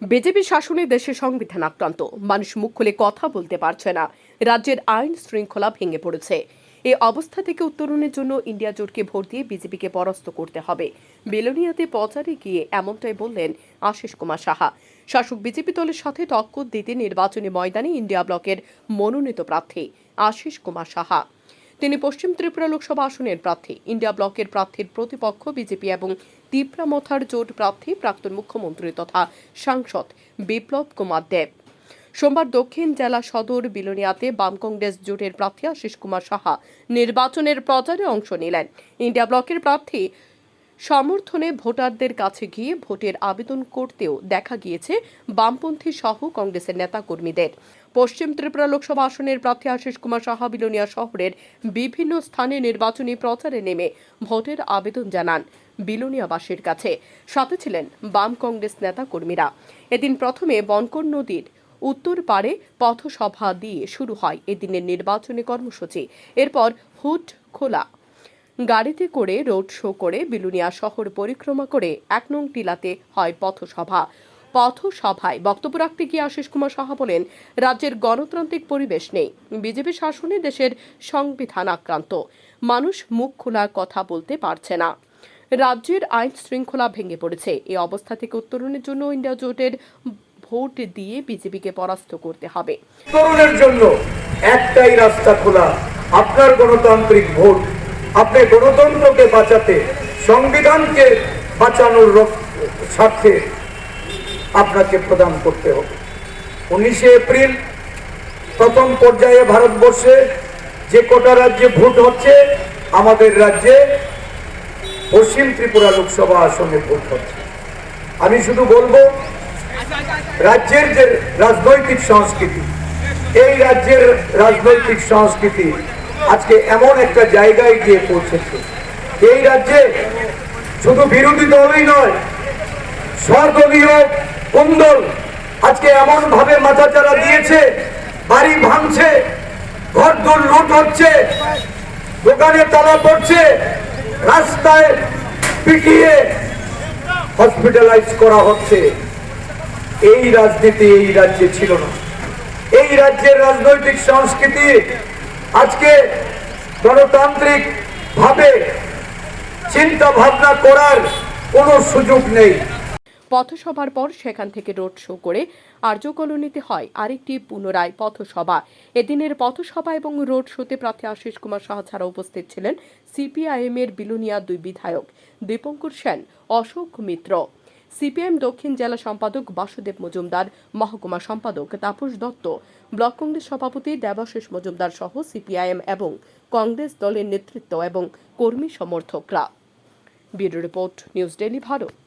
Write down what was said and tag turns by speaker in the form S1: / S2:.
S1: BJP শাসনে দেশের সংবিধান আক্রান্ত। মানুষ মুখ খুলে কথা বলতে পারছে না। রাজ্যের আইন শৃঙ্খলা ভেঙে পড়েছে। এই অবস্থা থেকে উত্তরণের জন্য ইন্ডিয়া জোটকে ভোট দিয়ে বিজেপিকে পরাস্ত করতে হবে। বেলোনিয়াতে প্রচারে গিয়ে এমনটাই বললেন আশিস কুমার সাহা। শাসক বিজেপি দলের সাথে টক্কর দিতে নির্বাচনী ময়দানে ইন্ডিয়া ব্লকের মনোনীত প্রার্থী আশিস কুমার সাহা। তিনি পশ্চিম ত্রিপুরা লোকসভা আসনের প্রার্থী। ইন্ডিয়া ব্লকের প্রার্থীর প্রতিপক্ষ বিজেপি এবং তিপ্রা মথার জোট প্রার্থী প্রাক্তন মুখ্যমন্ত্রী তথা সাংসদ বিপ্লব কুমার দেব। সোমবার দক্ষিণ জেলা সদর বিলোনিয়াতে বাম কংগ্রেস জোটের প্রার্থী আশিস কুমার সাহা নির্বাচনের প্রচারে অংশ নিলেন। ইন্ডিয়া ব্লকের প্রার্থী সমর্থনে ভোটারদের কাছে গিয়ে ভোটের আবেদন করতেও দেখা গিয়েছে বামপন্থী সহ কংগ্রেসের নেতাকর্মীদের। পশ্চিম ত্রিপুরা লোকসভা আসনের প্রার্থী আশিস কুমার সাহা বিলোনিয়া শহরের বিভিন্ন স্থানে নির্বাচনী প্রচারে নেমে ভোটের আবেদন জানান বিলোনিয়াবাসীর কাছে। সাথে ছিলেন বাম কংগ্রেস নেতাকর্মীরা। এদিন প্রথমে বনকর নদীর উত্তর পারে পথসভা দিয়ে শুরু হয় এদিনের নির্বাচনী কর্মসূচি। এরপর হুট খোলা গাড়িতে করে রোড শো করে বিলুনিয়া শহর পরিক্রমা করে এক নং টিলাতে হয় পথসভা। পথসভায় বক্তব্য রাখতে গিয়ে আশিস কুমার সাহা বলেন, রাজ্যের গণতান্ত্রিক পরিবেশ নেই। বিজেপি শাসনে দেশের সংবিধান আক্রান্ত। মানুষ মুখ খোলা কথা বলতে পারছে না। রাজ্যের আইন শৃঙ্খলা ভেঙে পড়েছে। এই অবস্থা থেকে উত্তরণের জন্য ইন্ডিয়া জোটের ভোট দিয়ে বিজেপিকে পরাস্ত করতে হবে।
S2: তরুণের জন্য একটাই রাস্তা খোলা, আপনার গণতান্ত্রিক ভোট। আপনি গণতন্ত্রকে বাঁচাতে সংবিধানকে বাঁচানোর স্বার্থে আপনাকে প্রদান করতে হবে উনিশে এপ্রিল প্রথম পর্যায়ে ভারতবর্ষে যে কটা রাজ্যে ভোট হচ্ছে আমাদের রাজ্যে পশ্চিম ত্রিপুরা লোকসভা আসনে ভোট হচ্ছে আমি শুধু বলব রাজ্যের যে রাজনৈতিক সংস্কৃতি এই রাজ্যের রাজনৈতিক সংস্কৃতি আজকে এমন একটা জায়গায় গিয়ে পৌঁছেছে। এই রাজ্যে শুধু বিরোধী দলই নয় স্বদলীয় কুন্দল আজকে এমন ভাবে মাথাচাড়া দিয়েছে, বাড়ি ভাঙছে ঘর দোর লুট হচ্ছে, দোকানে তালা পড়ছে, রাস্তায় পিটিয়ে হসপিটালাইজ করা হচ্ছে। এই রাজনীতি এই রাজ্যে ছিল না। এই রাজ্যের রাজনৈতিক সংস্কৃতি আজকে গণতান্ত্রিক ভাবে চিন্তা ভাবনা করার কোনো সুযোগ নেই।
S1: পথসভার পর সেখান থেকে রোড শো করে আর্য কলোনিতে হয় আরেকটি পুনরায় পথসভা। এদিনের পথসভা এবং রোড শোতে প্রার্থী আশিস কুমার সাহা ছাড়া উপস্থিত ছিলেন সিপিআইএম এর বিলুনিয়া দুই বিধায়ক। দীপঙ্কর সেন, অশোক মিত্র। সিপিএম দক্ষিণ জেলা সম্পাদক বাসুদেব মজুমদার, মহকুমা সম্পাদক তাপস দত্ত, ব্লক কংগ্রেস সভাপতি দেবাশিস মজুমদার সহ সিপিআইএম এবং কংগ্রেস দলের নেতৃত্ব এবং কর্মী সমর্থকরা। Report, news daily Bharat.